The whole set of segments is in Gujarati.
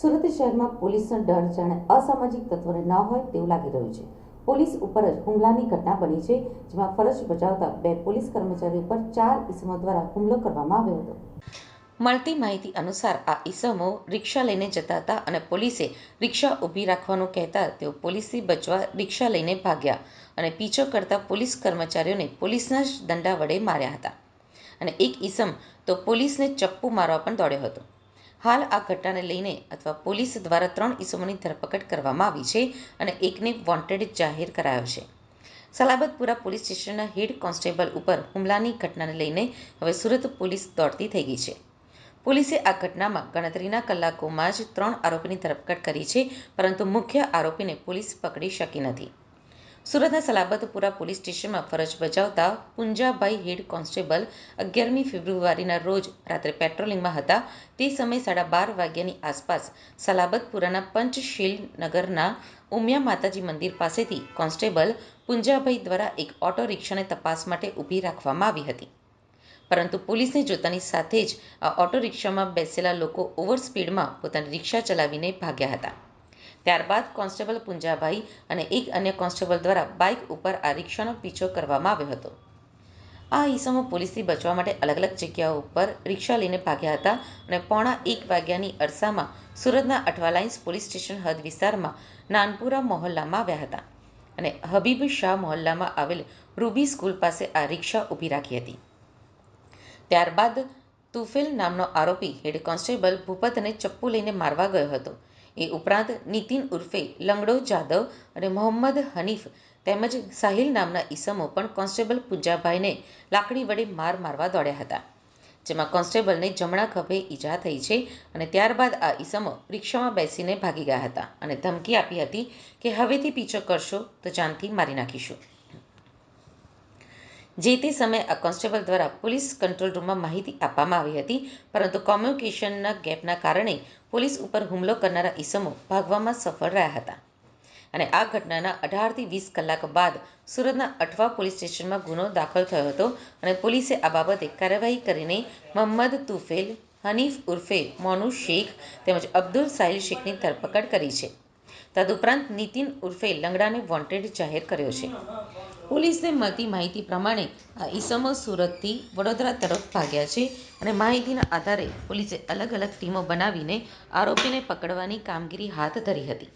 સુરત શહેરમાં પોલીસનો ડર જાણે અસામાજિક તત્વોને ન હોય તેવું લાગી રહ્યું છે. પોલીસ ઉપર જ હુમલાની ઘટના બની છે, જેમાં ફરજ બજાવતા બે પોલીસ કર્મચારીઓ પર ચાર ઇસમો દ્વારા હુમલો કરવામાં આવ્યો હતો. મળતી માહિતી અનુસાર આ ઈસમો રિક્ષા લઈને જતા હતા અને પોલીસે રિક્ષા ઊભી રાખવાનું કહેતા તેઓ પોલીસથી બચવા રિક્ષા લઈને ભાગ્યા અને પીછો કરતા પોલીસ કર્મચારીઓને પોલીસના જ દંડા વડે માર્યા હતા. અને એક ઈસમ તો પોલીસને ચપ્પુ મારવા પણ દોડ્યો હતો. હાલ આ ઘટનાને લઈને અથવા પોલીસ દ્વારા ત્રણ ઇસમોની ધરપકડ કરવામાં આવી છે અને એકને વોન્ટેડ જાહેર કરાયો છે. સલાબતપુરા પોલીસ સ્ટેશનના હેડ કોન્સ્ટેબલ ઉપર હુમલાની ઘટનાને લઈને હવે સુરત પોલીસ દોડતી થઈ ગઈ છે. પોલીસે આ ઘટનામાં ગણતરીના કલાકોમાં જ ત્રણ આરોપીની ધરપકડ કરી છે, પરંતુ મુખ્ય આરોપીને પોલીસ પકડી શકી નથી. સુરતના સલાબતપુરા પોલીસ સ્ટેશનમાં ફરજ બજાવતા પુંજાભાઈ હેડ કોન્સ્ટેબલ અગિયારમી ફેબ્રુઆરીના રોજ રાત્રે પેટ્રોલિંગમાં હતા. તે સમયે સાડા બાર વાગ્યાની આસપાસ સલાબતપુરાના પંચશીલ નગરના ઉમિયા માતાજી મંદિર પાસેથી કોન્સ્ટેબલ પુંજાભાઈ દ્વારા એક ઓટો રિક્ષાને તપાસ માટે ઊભી રાખવામાં આવી હતી. પરંતુ પોલીસને જોતાની સાથે જ આ ઓટો રિક્ષામાં બેસેલા લોકો ઓવર સ્પીડમાં પોતાની રિક્ષા ચલાવીને ભાગ્યા હતા. ત્યારબાદ કોન્સ્ટેબલ પુંજાભાઈ અને એક અન્ય કોન્સ્ટેબલ દ્વારા બાઇક ઉપર આ રિક્ષાનો પીછો કરવામાં આવ્યો હતો. આ ઈસમો પોલીસથી બચવા માટે અલગ અલગ જગ્યાઓ ઉપર રિક્ષા લઈને ભાગ્યા હતા અને પોણા એક વાગ્યાની અરસામાં સુરતના અઠવાલાઇન્સ પોલીસ સ્ટેશન હદ વિસ્તારમાં નાનપુરા મહોલ્લામાં આવ્યા હતા અને હબીબ શાહ મહોલ્લામાં આવેલ રૂબી સ્કૂલ પાસે આ રિક્ષા ઊભી રાખી હતી. ત્યારબાદ તુફેલ નામનો આરોપી હેડ કોન્સ્ટેબલ ભૂપતને ચપ્પુ લઈને મારવા ગયો હતો. એ ઉપરાંત નીતિન ઉર્ફે લંગડો જાદવ અને મોહમ્મદ હનીફ તેમજ સાહિલ નામના ઈસમો પણ કોન્સ્ટેબલ પુંજાભાઈને લાકડી વડે માર મારવા દોડ્યા હતા, જેમાં કોન્સ્ટેબલને જમણા ખભે ઈજા થઈ છે અને ત્યારબાદ આ ઈસમો રિક્ષામાં બેસીને ભાગી ગયા હતા અને ધમકી આપી હતી કે હવેથી પીછો કરશો તો જાનથી મારી નાખીશું. જે તે સમયે આ કોન્સ્ટેબલ દ્વારા પોલીસ કંટ્રોલ રૂમમાં માહિતી આપવામાં આવી હતી, પરંતુ કોમ્યુનિકેશનના ગેપના કારણે પોલીસ ઉપર હુમલો કરનારા ઈસમો ભાગવામાં સફળ રહ્યા હતા. અને આ ઘટનાના અઢારથી વીસ કલાક બાદ સુરતના અઠવા પોલીસ સ્ટેશનમાં ગુનો દાખલ થયો હતો અને પોલીસે આ બાબતે કાર્યવાહી કરીને મોહમ્મદ તુફેલ, હનીફ ઉર્ફે મોનુ શેખ તેમજ અબ્દુલ સાહિલ શેખની ધરપકડ કરી છે. તદુપરાંત નીતિન ઉર્ફે લંગડાને વોન્ટેડ જાહેર કર્યો છે. પોલીસને મળતી માહિતી પ્રમાણે આ ઈસમો સુરતથી વડોદરા તરફ ભાગ્યા છે અને માહિતીના આધારે પોલીસે અલગ અલગ ટીમો બનાવીને આરોપીને પકડવાની કામગીરી હાથ ધરી હતી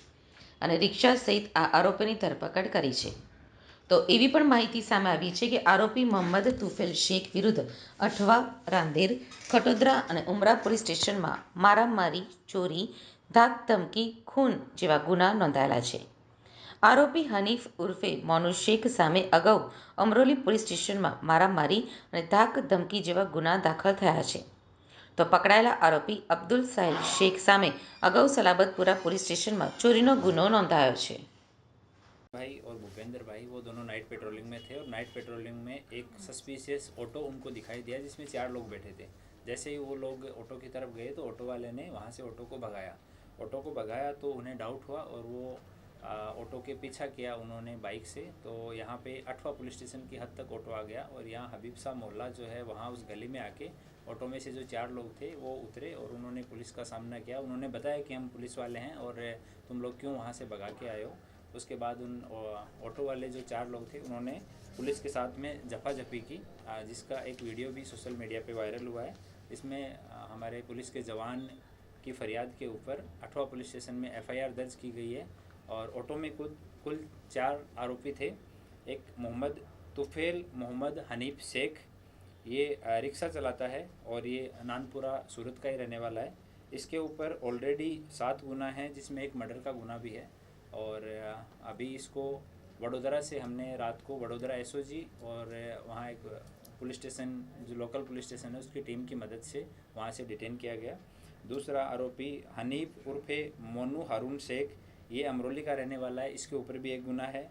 અને રિક્ષા સહિત આ આરોપીની ધરપકડ કરી છે. તો એવી પણ માહિતી સામે આવી છે કે આરોપી મોહમ્મદ તુફેલ શેખ વિરુદ્ધ અઠવા રાંદેર, ખટોદરા અને ઉમરા પોલીસ સ્ટેશનમાં મારામારી, ચોરી ધાક ધમકી ખૂન જેવા ગુના નોંધાયેલા છે આરોપી હનીફ ઉર્ફે મોનુ શેખ સામે અગાઉ અમરોલી પોલીસ સ્ટેશનમાં મારામારી અને ધાક ધમકી જેવા ગુના દાખલ થયા છે તો પકડાયેલા આરોપી અબ્દુલ સાહિલ શેખ સામે અગાઉ સલાબતપુરા પોલીસ સ્ટેશનમાં ચોરીનો ગુનો નોંધાયો છે भाई और भूपेंद्र भाई वो दोनों नाइट पेट्रोलिंग में थे और नाइट पेट्रोलिंग में एक सस्पिशियस ऑटो उनको दिखाई दिया जिसमें चार लोग बैठे थे जैसे ही वो लोग ऑटो की तरफ गए तो ऑटो वाले ने वहाँ से ऑटो को भगाया ऑटो को भगाया तो उन्हें डाउट हुआ और वो ऑटो के पीछा किया उन्होंने बाइक से। तो यहाँ पे अठवा पुलिस स्टेशन की हद तक ऑटो आ गया और यहाँ हबीब शाह मोहल्ला जो है वहाँ उस गली में आके ऑटो में से जो चार लोग थे वो उतरे और उन्होंने पुलिस का सामना किया। उन्होंने बताया कि हम पुलिस वाले हैं और तुम लोग क्यों वहाँ से भगा के आए हो? उसके बाद उन ऑटो वाले जो चार लोग थे उन्होंने पुलिस के साथ में झपाझपी की जिसका एक वीडियो भी सोशल मीडिया पे वायरल हुआ है। इसमें हमारे पुलिस के जवान की फरियाद के ऊपर अठवा पुलिस स्टेशन में एफआईआर दर्ज की गई है और ऑटो में कुल कुल चार आरोपी थे। एक मोहम्मद तुफेल, मोहम्मद हनीफ शेख। ये रिक्शा चलाता है और ये नानपुरा, सूरत का ही रहने वाला है। इसके ऊपर ऑलरेडी सात गुना है, जिसमें एक मर्डर का गुना भी है। और अभी इसको वडोदरा से हमने रात को वडोदरा एसओजी और वहाँ एक पुलिस स्टेशन, जो लोकल पुलिस स्टेशन है, उसकी टीम की मदद से वहाँ से डिटेन किया गया। दूसरा आरोपी हनीफ उर्फे मोनू हारून शेख, ये अमरोली का रहने वाला है, इसके ऊपर भी एक गुना है।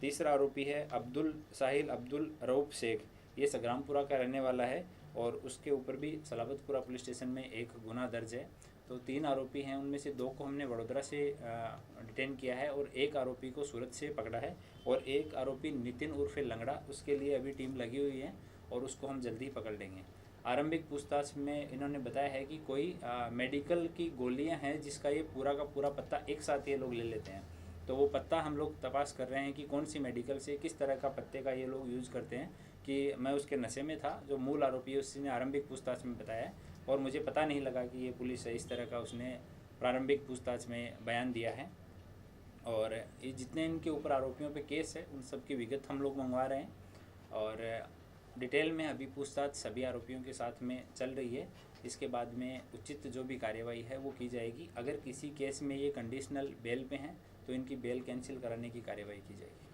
तीसरा आरोपी है अब्दुल, साहिल अब्दुल रऊफ शेख, ये संग्रामपुरा का रहने वाला है और उसके ऊपर भी सलाबतपुरा पुलिस स्टेशन में एक गुना दर्ज है। तो तीन आरोपी हैं, उनमें से दो को हमने वडोदरा से डिटेन किया है और एक आरोपी को सूरत से पकड़ा है और एक आरोपी नितिन उर्फे लंगड़ा, उसके लिए अभी टीम लगी हुई है और उसको हम जल्दी ही पकड़ लेंगे। आरंभिक पूछताछ में इन्होंने बताया है कि कोई आ, मेडिकल की गोलियाँ हैं जिसका ये पूरा का पूरा पत्ता एक साथ ये लोग ले लेते हैं। तो वो पत्ता हम लोग तपास कर रहे हैं कि कौन सी मेडिकल से किस तरह का पत्ते का ये लोग यूज़ करते हैं कि मैं उसके नशे में था जो मूल आरोपी है उसने आरंभिक पूछताछ में बताया और मुझे पता नहीं लगा कि ये पुलिस है इस तरह का उसने प्रारंभिक पूछताछ में बयान दिया है। और ये जितने इनके ऊपर आरोपियों पे केस है उन सब की विगत हम लोग मंगवा रहे हैं। और डिटेल में अभी पूछताछ सभी आरोपियों के साथ में चल रही है। इसके बाद में उचित जो भी कार्यवाही है, वो की जाएगी। अगर किसी केस में ये कंडीशनल बेल पे हैं तो इनकी बेल कैंसिल कराने की कार्यवाही की जाएगी।